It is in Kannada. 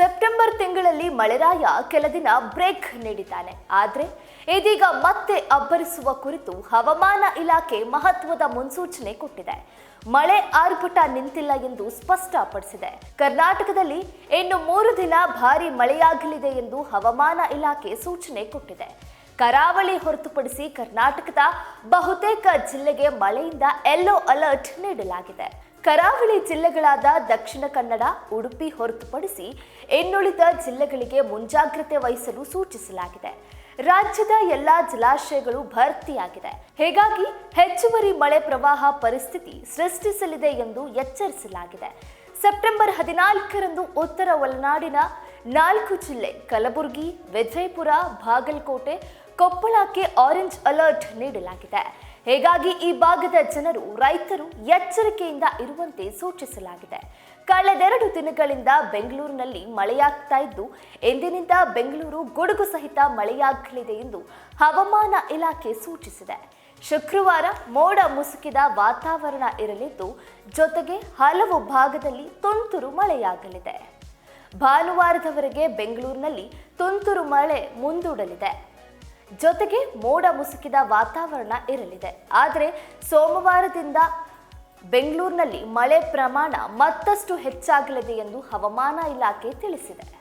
ಸೆಪ್ಟೆಂಬರ್ ತಿಂಗಳಲ್ಲಿ ಮಳೆರಾಯ ಕೆಲ ದಿನ ಬ್ರೇಕ್ ನೀಡಿದ್ದಾನೆ. ಆದರೆ ಇದೀಗ ಮತ್ತೆ ಅಬ್ಬರಿಸುವ ಕುರಿತು ಹವಾಮಾನ ಇಲಾಖೆ ಮಹತ್ವದ ಮುನ್ಸೂಚನೆ ಕೊಟ್ಟಿದೆ. ಮಳೆ ಆರ್ಭಟ ನಿಂತಿಲ್ಲ ಎಂದು ಸ್ಪಷ್ಟಪಡಿಸಿದೆ. ಕರ್ನಾಟಕದಲ್ಲಿ ಇನ್ನು ಮೂರು ದಿನ ಭಾರಿ ಮಳೆಯಾಗಲಿದೆ ಎಂದು ಹವಾಮಾನ ಇಲಾಖೆ ಸೂಚನೆ ಕೊಟ್ಟಿದೆ. ಕರಾವಳಿ ಹೊರತುಪಡಿಸಿ ಕರ್ನಾಟಕದ ಬಹುತೇಕ ಜಿಲ್ಲೆಗೆ ಮಳೆಯಿಂದ ಯೆಲ್ಲೋ ಅಲರ್ಟ್ ನೀಡಲಾಗಿದೆ. ಕರಾವಳಿ ಜಿಲ್ಲೆಗಳಾದ ದಕ್ಷಿಣ ಕನ್ನಡ, ಉಡುಪಿ ಹೊರತುಪಡಿಸಿ ಇನ್ನುಳಿದ ಜಿಲ್ಲೆಗಳಿಗೆ ಮುಂಜಾಗ್ರತೆ ವಹಿಸಲು ಸೂಚಿಸಲಾಗಿದೆ. ರಾಜ್ಯದ ಎಲ್ಲಾ ಜಲಾಶಯಗಳು ಭರ್ತಿಯಾಗಿದೆ. ಹೀಗಾಗಿ ಹೆಚ್ಚುವರಿ ಮಳೆ ಪ್ರವಾಹ ಪರಿಸ್ಥಿತಿ ಸೃಷ್ಟಿಸಲಿದೆ ಎಂದು ಎಚ್ಚರಿಸಲಾಗಿದೆ. ಸೆಪ್ಟೆಂಬರ್ ಹದಿನಾಲ್ಕರಂದು ಉತ್ತರ ಒಳನಾಡಿನ ನಾಲ್ಕು ಜಿಲ್ಲೆ ಕಲಬುರಗಿ, ವಿಜಯಪುರ, ಬಾಗಲಕೋಟೆ, ಕೊಪ್ಪಳಕ್ಕೆ ಆರೆಂಜ್ ಅಲರ್ಟ್ ನೀಡಲಾಗಿದೆ. ಹೀಗಾಗಿ ಈ ಭಾಗದ ಜನರು, ರೈತರು ಎಚ್ಚರಿಕೆಯಿಂದ ಇರುವಂತೆ ಸೂಚಿಸಲಾಗಿದೆ. ಕಳೆದೆರಡು ದಿನಗಳಿಂದ ಬೆಂಗಳೂರಿನಲ್ಲಿ ಮಳೆಯಾಗ್ತಾ ಇದ್ದು, ಎಂದಿನಿಂದ ಬೆಂಗಳೂರು ಗುಡುಗು ಸಹಿತ ಮಳೆಯಾಗಲಿದೆ ಎಂದು ಹವಾಮಾನ ಇಲಾಖೆ ಸೂಚಿಸಿದೆ. ಶುಕ್ರವಾರ ಮೋಡ ಮುಸುಕಿದ ವಾತಾವರಣ ಇರಲಿದ್ದು, ಜೊತೆಗೆ ಹಲವು ಭಾಗದಲ್ಲಿ ತುಂತುರು ಮಳೆಯಾಗಲಿದೆ. ಭಾನುವಾರದವರೆಗೆ ಬೆಂಗಳೂರಿನಲ್ಲಿ ತುಂತುರು ಮಳೆ ಮುಂದೂಡಲಿದೆ. ಜೊತೆಗೆ ಮೋಡ ಮುಸುಕಿದ ವಾತಾವರಣ ಇರಲಿದೆ. ಆದರೆ ಸೋಮವಾರದಿಂದ ಬೆಂಗಳೂರಿನಲ್ಲಿ ಮಳೆ ಪ್ರಮಾಣ ಮತ್ತಷ್ಟು ಹೆಚ್ಚಾಗಲಿದೆ ಎಂದು ಹವಾಮಾನ ಇಲಾಖೆ ತಿಳಿಸಿದೆ.